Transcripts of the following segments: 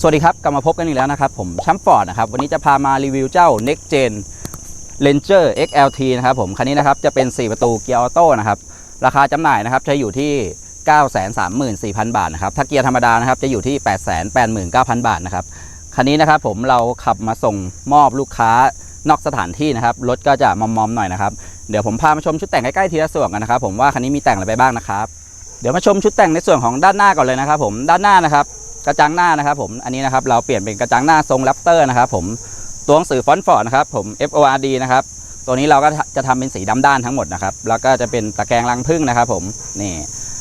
สวัสดีครับ กลับมาพบกันอีกแล้วนะครับ ผมแชมป์ฟอร์ดนะครับ วันนี้จะพามารีวิวเจ้า Next Gen Ranger XLT นะครับผม คันนี้นะครับ จะเป็น 4 ประตูเกียร์ออโต้นะครับ ราคาจำหน่ายนะครับ จะอยู่ที่ 934,000 บาทนะครับ ถ้าเกียร์ธรรมดานะครับ จะอยู่ที่ 889,000 บาทนะครับ คันนี้นะครับผมเราขับมาส่งมอบลูกค้านอกสถานที่นะครับ รถก็จะมอมๆหน่อยนะครับ เดี๋ยวผมพามาชมชุดแต่งใกล้ๆทีละส่วนกันนะครับ ผมว่าคันนี้มีแต่งอะไรไปบ้างนะครับ เดี๋ยวมาชมชุดแต่งในส่วนของด้านหน้าก่อนเลยนะครับ ผม ด้านหน้านะครับ กระจังหน้านะครับผมอันนี้นะครับเราเปลี่ยนเป็นกระจังหน้าทรงแรปเตอร์นะครับผมตัวหนังสือฟอนต์ฟอร์ดนะครับผม FORD นะครับตัวนี้เราก็จะทำเป็นสีดำด้านทั้งหมดนะครับแล้วก็จะเป็นตะแกรงรังผึ้งนะครับผมนี่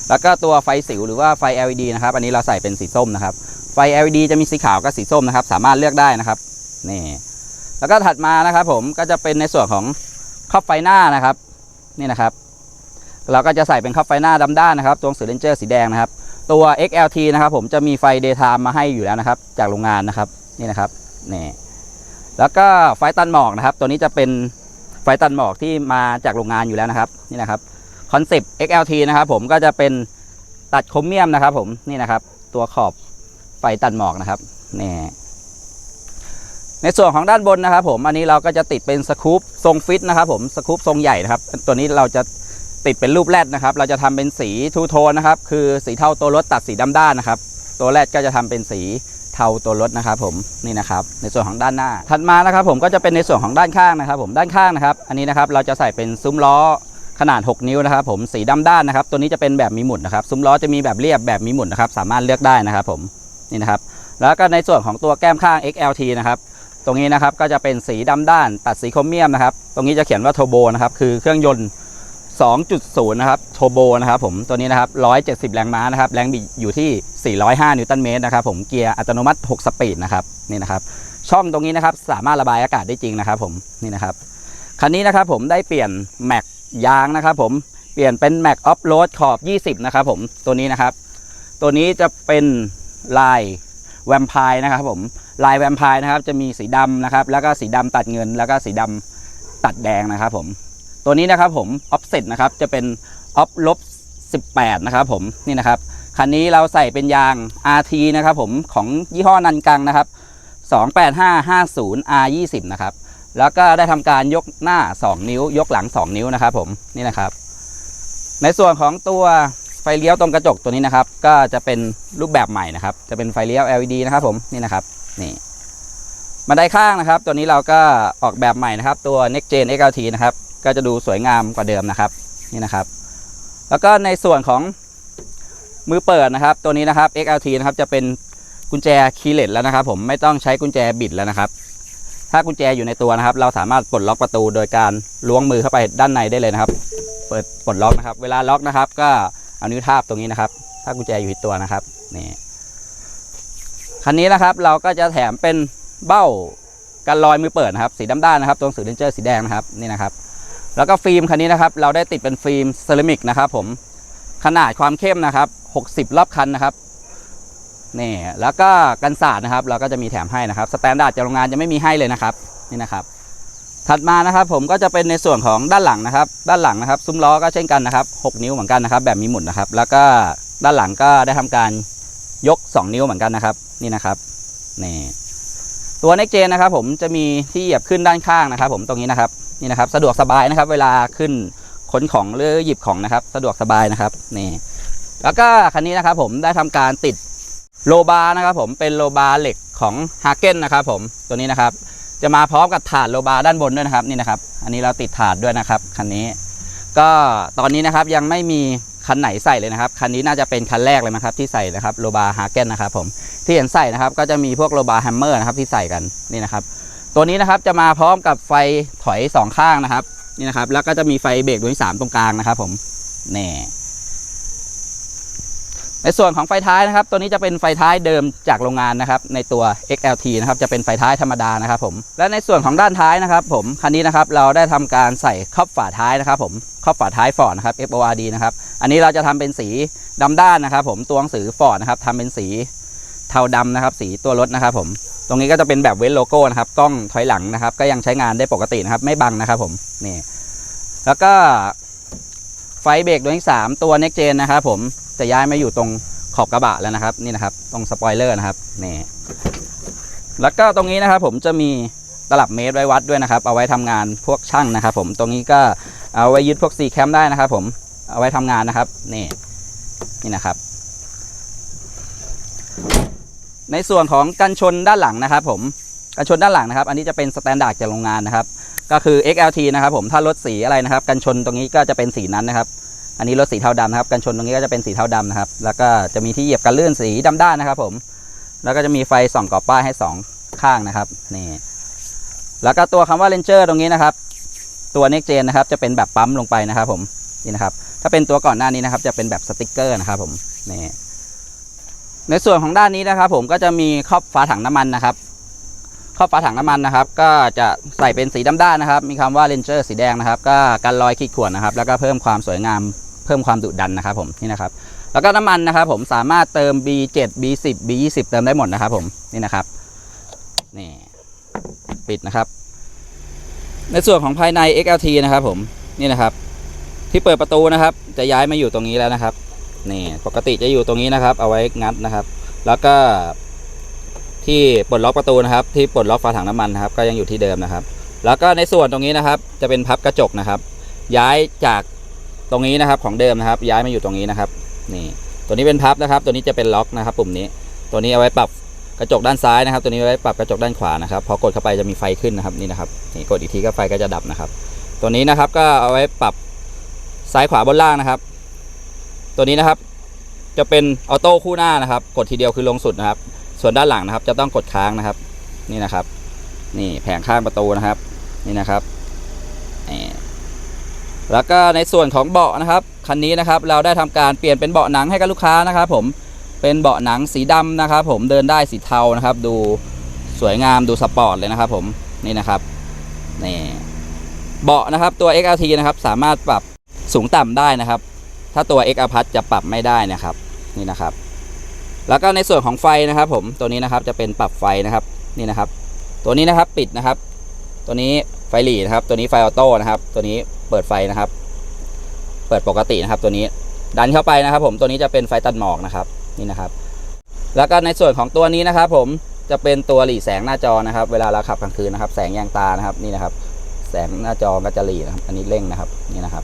แล้วก็ตัวไฟสิวหรือว่าไฟ LED นะครับอันนี้เราใส่เป็นสีส้มนะครับไฟ LED จะมีสีขาวกับสีส้มนะครับสามารถเลือกได้นะครับนี่แล้วก็ถัดมานะครับผมก็จะเป็นในส่วนของครอบไฟหน้านะครับนี่นะครับ เราก็จะใส่เป็นครอบไฟหน้าดำด้านนะครับตัวหนังสือเรนเจอร์สีแดงนะครับ ตัว XLT นะครับผมจะมีไฟ Daytime มาให้อยู่แล้วนะครับ จากโรงงานนะครับนี่นะครับนี่แล้วก็ไฟตันหมอกนะครับ ตัวนี้จะเป็นไฟตันหมอกที่มาจากโรงงานอยู่แล้วนะครับนี่นะครับคอนเซปต์ XLT นะครับผมก็จะเป็นตัดโครเมียมนะครับ ผมนี่นะครับ ตัวขอบไฟตันหมอกนะครับนี่ในส่วนของด้านบนนะครับ ผมอันนี้เราก็จะติดเป็นสกู๊ปทรงฟิตนะครับ ผมสกู๊ปทรงใหญ่นะครับ ตัวนี้เราจะ ติดเป็นรูปแรดนะครับ เราจะทำเป็นสีทูโทนนะครับ คือสีเทาตัวรถตัดสีดำด้านนะครับ ตัวแรดก็จะทำเป็นสีเทาตัวรถนะครับผมนี่นะครับ ในส่วนของด้านหน้า ถัดมานะครับ ผมก็จะเป็นในส่วนของด้านข้างนะครับ ผมด้านข้างนะครับ อันนี้นะครับเราจะใส่เป็นซุ้มล้อขนาด 6 นิ้วนะครับ ผมสีดำด้านนะครับ ตัวนี้จะเป็นแบบมีหมุดนะครับ ซุ้มล้อจะมีแบบเรียบแบบมีหมุดนะครับ สามารถเลือกได้นะครับ ผมนี่นะครับ แล้วก็ในส่วนของตัวแก้มข้าง XLT นะครับตรงนี้นะครับก็จะเป็นสีดำด้านตัดสีโครเมียมนะครับ ตรงนี้จะเขียนว่าโทโบนะครับคือเครื่องยนต์ 2.0 นะครับโทโบนะครับผมตัวนี้นะครับ 170 แรงม้านะครับ แรงบิดอยู่ที่ 405 นิวตันเมตรนะครับผมเกียร์อัตโนมัติ 6 สปีดนะครับนี่นะครับ ช่องตรงนี้นะครับสามารถระบายอากาศได้จริงนะครับผมนี่นะครับคันนี้นะครับผมได้เปลี่ยนแม็กยางนะครับผมเปลี่ยนเป็นแม็กออฟโรดขอบ 20 นะครับผมตัวนี้นะครับ ตัวนี้จะเป็นลายแวมไพร์นะครับผมลายแวมไพร์นะครับจะมีสีดำนะครับ แล้วก็สีดำตัดเงิน แล้วก็สีดำตัดแดงนะครับผม ตัวนี้นะครับผม offset นะครับจะเป็น off ลบ18 นะครับผมนี่นะครับคันนี้เราใส่เป็นยาง RT นะครับผมของยี่ห้อนันกังนะครับ 28550 R20 นะครับแล้วก็ได้ทำการยกหน้า 2 นิ้ว ยกหลัง 2 นิ้วนะครับผมนี่นะครับ ในส่วนของตัวไฟเลี้ยวตรงกระจกตัวนี้นะครับ ก็จะเป็นรูปแบบใหม่นะครับ จะเป็นไฟเลี้ยว LED นะครับผมนี่นะครับนี่บันไดข้างนะครับ ตัวนี้เราก็ออกแบบใหม่นะครับ ตัว Next Gen XLT นะครับ ก็จะดูสวยงามกว่าเดิมนะครับนี่นะครับ แล้วก็ในส่วนของมือเปิดนะครับ ตัวนี้นะครับ XLT นะครับจะเป็นกุญแจคีย์เลสแล้วนะครับ ผมไม่ต้องใช้กุญแจบิดแล้วนะครับ ถ้ากุญแจอยู่ในตัวนะครับ เราสามารถปลดล็อกประตูโดยการล้วงมือเข้าไปด้านในได้เลยนะครับ เปิดปลดล็อกนะครับ เวลาล็อกนะครับ ก็เอานิ้วทาบตรงนี้นะครับ ถ้ากุญแจอยู่ที่ตัวนะครับนี่คันนี้นะครับเราก็จะแถมเป็นเบ้ากันรอยมือเปิดนะครับ สีดำด้านนะครับตัวหนังสือเรนเจอร์สีแดงนะครับนี่นะครับ แล้วก็ฟิล์มคันนี้นะครับเราได้ติดเป็นฟิล์มเซรามิกนะครับผมขนาดความเข้มนะครับ 60 รอบคันนะครับนี่แล้วก็กันสาดนะครับ เราก็จะมีแถมให้นะครับสแตนดาร์ดจากโรงงานจะไม่มีให้เลยนะครับนี่นะครับ ถัดมานะครับผมก็จะเป็นในส่วนของด้านหลังนะครับ ด้านหลังนะครับ ซุ้มล้อก็เช่นกันนะครับ 6 นิ้วเหมือนกันนะครับ แบบมีหมุนนะครับ แล้วก็ด้านหลังก็ได้ทำการยก 2 นิ้วเหมือนกันนะครับ นี่นะครับนี่ตัว Next Gen นะครับ ผมจะมีที่เหยียบขึ้นด้านข้างนะครับ ผมตรงนี้นะครับ นี่นะครับสะดวกสบายนะครับ เวลาขึ้นขนของหรือหยิบของนะครับ สะดวกสบายนะครับนี่แล้วก็คันนี้นะครับผมได้ทำการติดโลบาร์นะครับผมเป็นโลบาร์เหล็กของฮาเก้นนะครับผมตัวนี้นะครับ จะมาพร้อมกับถาดโลบาร์ด้านบนด้วยนะครับนี่นะครับ อันนี้เราติดถาดด้วยนะครับคันนี้ ก็ตอนนี้นะครับยังไม่มีคันไหนใส่เลยนะครับคันนี้น่าจะเป็นคันแรกเลยนะครับที่ใส่นะครับโลบาร์ฮาเก้นนะครับผมที่เห็นใส่นะครับก็จะมีพวกโลบาแฮมเมอร์นะครับที่ใส่กันนี่นะครับ ตัวนี้นะครับจะมาพร้อมกับไฟถอยสองข้างนะครับนี่นะครับ แล้วก็จะมีไฟเบรกดวงที่สามตรงกลางนะครับผมนี่ในส่วนของไฟท้ายนะครับ ตัวนี้จะเป็นไฟท้ายเดิมจากโรงงานนะครับ ในตัว XLT นะครับ จะเป็นไฟท้ายธรรมดานะครับผม และในส่วนของด้านท้ายนะครับ ผม คันนี้นะครับ เราได้ทำการใส่ครอบฝาท้ายนะครับ ผม ครอบฝาท้ายฟอร์ดนะครับ FORD นะครับ อันนี้เราจะทำเป็นสีดำด้านนะครับ ผม ตัวหนังสือฟอร์ดนะครับทำเป็นสีเทาดำนะครับ สีตัวรถนะครับ ผม ตรงนี้ก็จะเป็นแบบเว้นโลโก้นะครับกล้องถอยหลังนะครับ ก็ยังใช้งานได้ปกตินะครับ ไม่บังนะครับผมนี่แล้วก็ไฟเบรกดวงที่สามตัว Next Gen นะครับผมจะย้ายมาอยู่ตรงขอบกระบะแล้วนะครับนี่นะครับ ตรงสปอยเลอร์นะครับนี่แล้วก็ตรงนี้นะครับ ผมจะมีตลับเมตรไว้วัดด้วยนะครับ เอาไว้ทำงานพวกช่างนะครับ ผมตรงนี้ก็เอาไว้ยึดพวกซีแคมได้นะครับ ผมเอาไว้ทำงานนะครับนี่นี่นะครับ ในส่วนของกันชนด้านหลังนะครับ ผมกันชนด้านหลังนะครับ อันนี้จะเป็นสแตนดาร์ดจากโรงงานนะครับ ก็คือ XLT นะครับ ผมถ้ารถสีอะไรนะครับ กันชนตรงนี้ก็จะเป็นสีนั้นนะครับ อันนี้รถสีเทาดำนะครับ กันชนตรงนี้ก็จะเป็นสีเทาดำนะครับ แล้วก็จะมีที่เหยียบกันลื่นสีดำด้านนะครับ ผม แล้วก็จะมีไฟส่องกรอบป้ายให้สองข้างนะครับนี่แล้วก็ตัวคำว่า Ranger ตรงนี้นะครับ ตัว Next Gen นะครับ จะเป็นแบบปั๊มลงไปนะครับ ผมนี่นะครับ ถ้าเป็นตัวก่อนหน้านี้นะครับ จะเป็นแบบสติกเกอร์นะครับ ผมนี่ ในส่วนของด้านนี้นะครับ ผมก็จะมีครอบฝาถังน้ำมันนะครับครอบฝาถังน้ำมันนะครับ ก็จะใส่เป็นสีดำด้านนะครับ มีคำว่า Ranger สีแดงนะครับ ก็กันรอยขีดข่วนนะครับ แล้วก็เพิ่มความสวยงาม เพิ่มความดุดันนะครับผมนี่นะครับ แล้วก็น้ำมันนะครับ ผมสามารถเติม B7 B10 B20 เติมได้หมดนะครับ ผมนี่นะครับนี่ปิดนะครับ ในส่วนของภายใน XLT นะครับ ผมนี่นะครับ ที่เปิดประตูนะครับ จะย้ายมาอยู่ตรงนี้แล้วนะครับ นี่ปกติจะอยู่ตรงนี้นะครับ เอาไว้งัดนะครับ แล้วก็ที่ปลดล็อกประตูนะครับ ที่ปลดล็อกฝาถังน้ำมันนะครับ ก็ยังอยู่ที่เดิมนะครับ แล้วก็ในส่วนตรงนี้นะครับ จะเป็นพับกระจกนะครับ ย้ายจากตรงนี้นะครับของเดิมนะครับ ย้ายมาอยู่ตรงนี้นะครับ นี่ ตัวนี้เป็นพับนะครับ ตัวนี้จะเป็นล็อกนะครับ ปุ่มนี้ ตัวนี้เอาไว้ปรับกระจกด้านซ้ายนะครับ ตัวนี้เอาไว้ปรับกระจกด้านขวานะครับ พอกดเข้าไปจะมีไฟขึ้นนะครับนี่นะครับนี่กดอีกทีก็ไฟก็จะดับนะครับ ตัวนี้นะครับก็เอาไว้ปรับซ้ายขวาบนล่างนะครับ ตัวนี้นะครับ จะเป็นออโต้คู่หน้านะครับ กดทีเดียวคือลงสุดนะครับ ส่วนด้านหลังนะครับ จะต้องกดค้างนะครับ นี่นะครับ นี่แผงข้างประตูนะครับ นี่นะครับนี่แล้วก็ในส่วนของเบาะนะครับคันนี้นะครับ เราได้ทำการเปลี่ยนเป็นเบาะหนังให้กับลูกค้านะครับ ผมเป็นเบาะหนังสีดำนะครับ ผมเดินได้สีเทานะครับ ดูสวยงามดูสปอร์ตเลยนะครับ ผมนี่นะครับนี่เบาะนะครับตัว XLT นะครับ สามารถปรับสูงต่ำได้นะครับ ถ้าตัว X a p a t จะปรับไม่ได้นะครับนี่นะครับ แล้วก็ในส่วนของไฟนะครับ ผมตัวนี้นะครับจะเป็นปรับไฟนะครับนี่นะครับ ตัวนี้นะครับปิดนะครับ ตัวนี้ไฟหลีนะครับ ตัวนี้ไฟออโต้นะครับ ตัวนี้เปิดไฟนะครับ เปิดปกตินะครับ ตัวนี้ดันเข้าไปนะครับ ผมตัวนี้จะเป็นไฟตัดหมอกนะครับนี่นะครับ แล้วก็ในส่วนของตัวนี้นะครับ ผมจะเป็นตัวหลีแสงหน้าจอนะครับ เวลาเราขับกลางคืนนะครับ แสงแยงตานะครับนี่นะครับ แสงหน้าจอก็จะหลีนะครับ อันนี้เร่งนะครับนี่นะครับ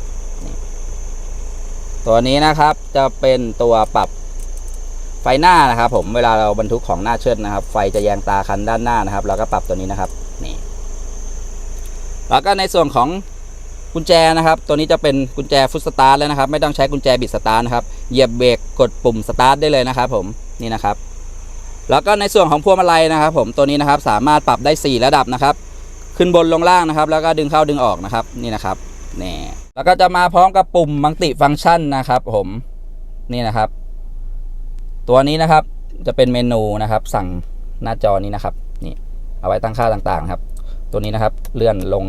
ตัวนี้นะครับจะเป็นตัวปรับไฟหน้านะครับ ผมเวลาเราบรรทุกของหน้าเชิดนะครับ ไฟจะแยงตาคันด้านหน้านะครับเราก็ปรับตัวนี้นะครับนี่แล้วก็ในส่วนของกุญแจนะครับ ตัวนี้จะเป็นกุญแจฟุตสตาร์ทแล้วนะครับ ไม่ต้องใช้กุญแจบิดสตาร์ทนะครับเหยียบเบรกกดปุ่มสตาร์ทได้เลยนะครับ ผมนี่นะครับ แล้วก็ในส่วนของพวงมาลัยนะครับ ผมตัวนี้นะครับสามารถปรับได้ 4 ระดับนะครับ ขึ้นบนลงล่างนะครับ แล้วก็ดึงเข้าดึงออกนะครับ นี่นะครับ นี่แล้วก็จะมาพร้อมกับปุ่มมัลติฟังก์ชันนะครับผมนี่นะครับ ตัวนี้นะครับจะเป็นเมนูนะครับ สั่งหน้าจอนี้นะครับนี่เอาไว้ตั้งค่าต่างๆครับ ตัวนี้นะครับเลื่อนลง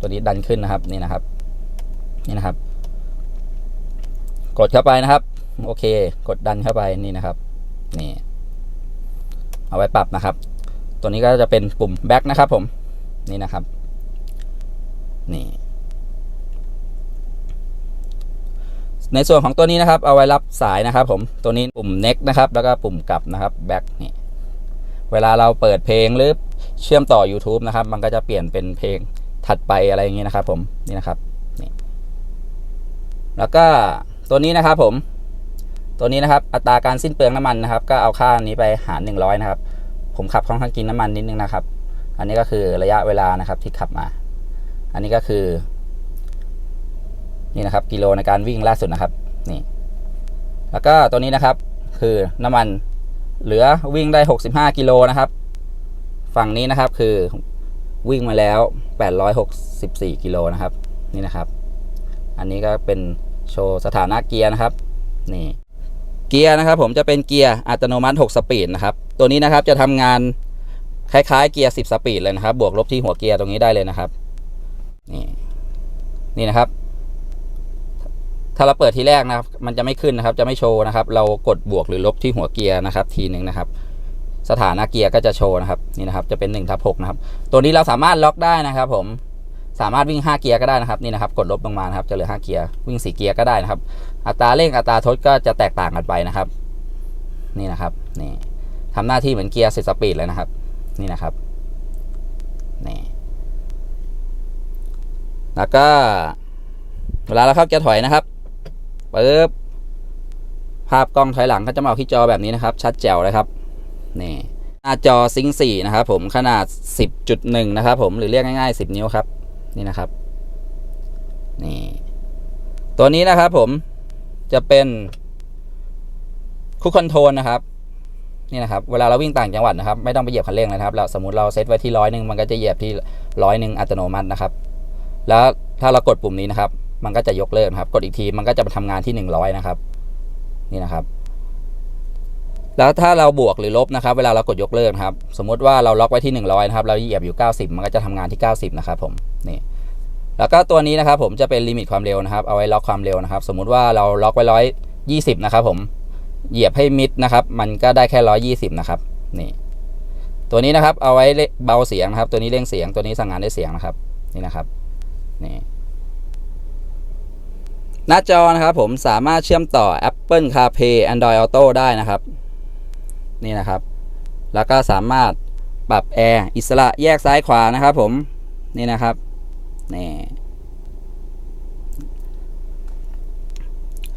ตัวนี้ดันขึ้นนะครับนี่นะครับนี่นะครับ กดเข้าไปนะครับ โอเค กดดันเข้าไปนี่นะครับนี่เอาไว้ปรับนะครับ ตัวนี้ก็จะเป็นปุ่มแบ็กนะครับผมนี่นะครับนี่ ในส่วนของตัวนี้นะครับ เอาไว้รับสายนะครับ ผมตัวนี้ปุ่ม next นะครับ แล้วก็ปุ่มกลับนะครับ back นี่เวลาเราเปิดเพลงหรือเชื่อมต่อ YouTube นะครับ มันก็จะเปลี่ยนเป็นเพลงถัดไปอะไรอย่างนี้นะครับ ผมนี่นะครับนี่แล้วก็ตัวนี้นะครับ ผม ตัวนี้นะครับ อัตราการสิ้นเปลืองน้ำมันนะครับ ก็เอาค่านี้ไปหาร 100 นะครับ ผมขับค่อนข้างกินน้ำมันนิดนึงนะครับ อันนี้ก็คือระยะเวลานะครับที่ขับมา อันนี้ก็คือ นี่นะครับกิโลในการวิ่งล่าสุดนะครับนี่แล้วก็ตัวนี้นะครับคือน้ำมันเหลือวิ่งได้ 65 กิโลนะครับ ฝั่งนี้นะครับคือวิ่งมาแล้ว 864 กิโลนะครับนี่นะครับ อันนี้ก็เป็นโชว์สถานะเกียร์นะครับนี่เกียร์นะครับ ผมจะเป็นเกียร์อัตโนมัติ 6 สปีดนะครับ ตัวนี้นะครับจะทำงานคล้ายๆเกียร์ 10 สปีดเลยนะครับ บวกลบที่หัวเกียร์ตรงนี้ได้เลยนะครับ นี่นี่นะครับ ถ้าเราเปิดทีแรกนะครับ มันจะไม่ขึ้นนะครับ จะไม่โชว์นะครับ เรากดบวกหรือลบที่หัวเกียร์นะครับ ทีหนึ่งนะครับ สถานะเกียร์ก็จะโชว์นะครับนี่นะครับ จะเป็น1ทับ6นะครับ ตัวนี้เราสามารถล็อกได้นะครับผมสามารถวิ่ง 5 เกียร์ก็ได้นะครับนี่นะครับ กดลบลงมานะครับจะเหลือ 5 เกียร์วิ่ง 4 เกียร์ก็ได้นะครับ อัตราเร่งอัตราทดก็จะแตกต่างกันไปนะครับ นี่นะครับนี่ทำหน้าที่เหมือนเกียร์สิสปีดเลยนะครับ นี่นะครับนี่แล้วก็เวลาเราเข้าเกียร์ถอยนะครับ ปึ๊บภาพกล้องถอยหลังก็จะมาออกที่จอแบบนี้นะครับ ชัดแจ๋วเลยครับนี่หน้าจอซิงสี่นะครับผมขนาด 10.1 นะครับผมหรือเรียกง่ายๆ 10 นิ้วครับ นี่นะครับนี่ตัวนี้นะครับผมจะเป็นคุกคอนโทรลนะครับนี่นะครับเวลาเราวิ่งต่างจังหวัดนะครับ ไม่ต้องไปเหยียบคันเร่งเลยนะครับ เราสมมติเราเซตไว้ที่ร้อยหนึ่งมันก็จะเหยียบที่ร้อยหนึ่งอัตโนมัตินะครับ แล้วถ้าเรากดปุ่มนี้นะครับ มันก็จะยกเลิกครับ กดอีกทีมันก็จะมาทำงานที่หนึ่งร้อยนะครับ นี่นะครับ แล้วถ้าเราบวกหรือลบนะครับ เวลาเรากดยกเลิกนครับ สมมุติว่าเราล็อกไว้ที่ 100 นะครับ เราเหยียบอยู่ 90 มันก็จะทำงานที่ 90 นะครับ ผมนี่แล้วก็ตัวนี้นะครับ ผมจะเป็นลิมิตความเร็วนะครับ เอาไว้ล็อกความเร็วนะครับ สมมุติว่าเราล็อกไว้ร้อยยี่สิบนะครับ ผมเหยียบให้มิดนะครับ มันก็ได้แค่ร้อยยี่สิบนะครับนี่ตัวนี้นะครับเอาไว้เบาเสียงนะครับ ตัวนี้เร่งเสียงตัวนี้สั่งงานได้เสียงนะครับ นี่นะครับนี่ หน้าจอนะครับผมสามารถเชื่อมต่อ Apple CarPlay Android Auto ได้นะครับ นี่นะครับ แล้วก็สามารถปรับแอร์อิสระแยกซ้ายขวานะครับผมนี่นะครับนี่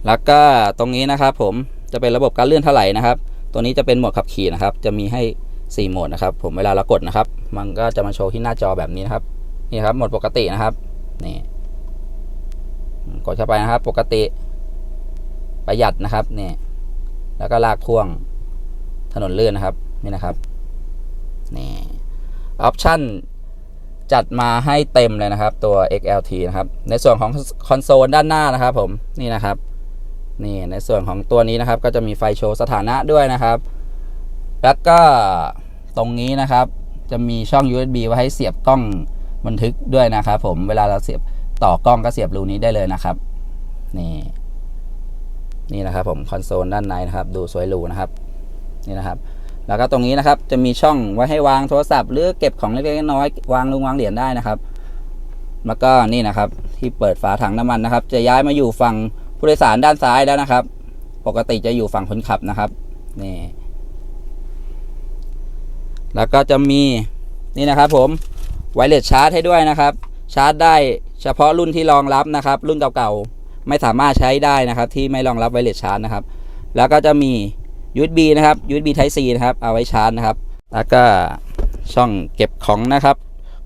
แล้วก็ตรงนี้นะครับผมจะเป็นระบบการเลื่อนเท่าไหร่นะครับ ตัวนี้จะเป็นโหมดขับขี่นะครับ จะมีให้ 4 โหมดนะครับ ผมเวลาเรากดนะครับ มันก็จะมาโชว์ที่หน้าจอแบบนี้นะครับ นี่ครับโหมดปกตินะครับนี่ กดเข้าไปนะครับ ปกติประหยัดนะครับนี่แล้วก็ลากพ่วงถนนเลื่อนนะครับนี่นะครับนี่ออปชั่นจัดมาให้เต็มเลยนะครับ ตัว XLT นะครับ ในส่วนของคอนโซลด้านหน้านะครับผมนี่นะครับนี่ในส่วนของตัวนี้นะครับ ก็จะมีไฟโชว์สถานะด้วยนะครับ แล้วก็ตรงนี้นะครับ จะมีช่อง USB ไว้ให้เสียบกล้องบันทึกด้วยนะครับ ผมเวลาเราเสียบ ต่อกล้องก็เสียบรูนี้ได้เลยนะครับ นี่นี่นะครับผมคอนโซลด้านในนะครับ ดูสวยหรูนะครับนี่นะครับ แล้วก็ตรงนี้นะครับจะมีช่องไว้ให้วางโทรศัพท์หรือเก็บของเล็กๆน้อยๆวางลงวางเหรียญได้นะครับ แล้วก็นี่นะครับ ที่เปิดฝาถังน้ำมันนะครับ จะย้ายมาอยู่ฝั่งผู้โดยสารด้านซ้ายแล้วนะครับ ปกติจะอยู่ฝั่งคนขับนะครับนี่แล้วก็จะมีนี่นะครับผมไวเลสชาร์จให้ด้วยนะครับ ชาร์จได้ เฉพาะรุ่นที่รองรับนะครับ รุ่นเก่าๆไม่สามารถใช้ได้นะครับ ที่ไม่รองรับไวเลสชาร์จนะครับ แล้วก็จะมี USB นะครับ USB Type C นะครับ เอาไว้ชาร์จนะครับ แล้วก็ช่องเก็บของนะครับ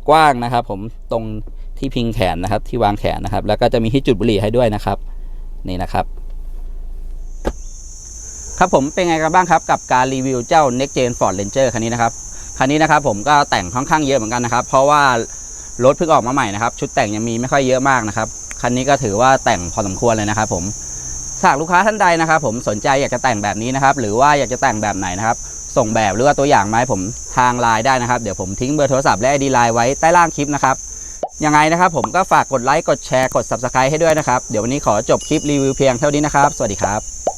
กว้างนะครับ ผมตรงที่พิงแขนนะครับ ที่วางแขนนะครับ แล้วก็จะมีที่จุดบุหรี่ให้ด้วยนะครับ นี่นะครับ ครับผมเป็นไงกันบ้างครับ กับการรีวิวเจ้า Next Gen Ford Ranger คันนี้นะครับคันนี้นะครับผมก็แต่งค่อนข้างเยอะเหมือนกันนะครับ เพราะว่า รถเพิ่งออกมาใหม่นะครับ ชุดแต่งยังมีไม่ค่อยเยอะมากนะครับ คันนี้ก็ถือว่าแต่งพอสมควรเลยนะครับผมหากลูกค้าท่านใดนะครับ ผมสนใจอยากจะแต่งแบบนี้นะครับ หรือว่าอยากจะแต่งแบบไหนนะครับ ส่งแบบหรือว่าตัวอย่างมาให้ผมทางไลน์ได้นะครับ เดี๋ยวผมทิ้งเบอร์โทรศัพท์และ ID ไลน์ไว้ใต้ล่างคลิปนะครับ ยังไงนะครับ ผมก็ฝากกดไลค์ กดแชร์ กด Subscribe ให้ด้วยนะครับ เดี๋ยววันนี้ขอจบคลิปรีวิวเพียงเท่านี้นะครับ สวัสดีครับ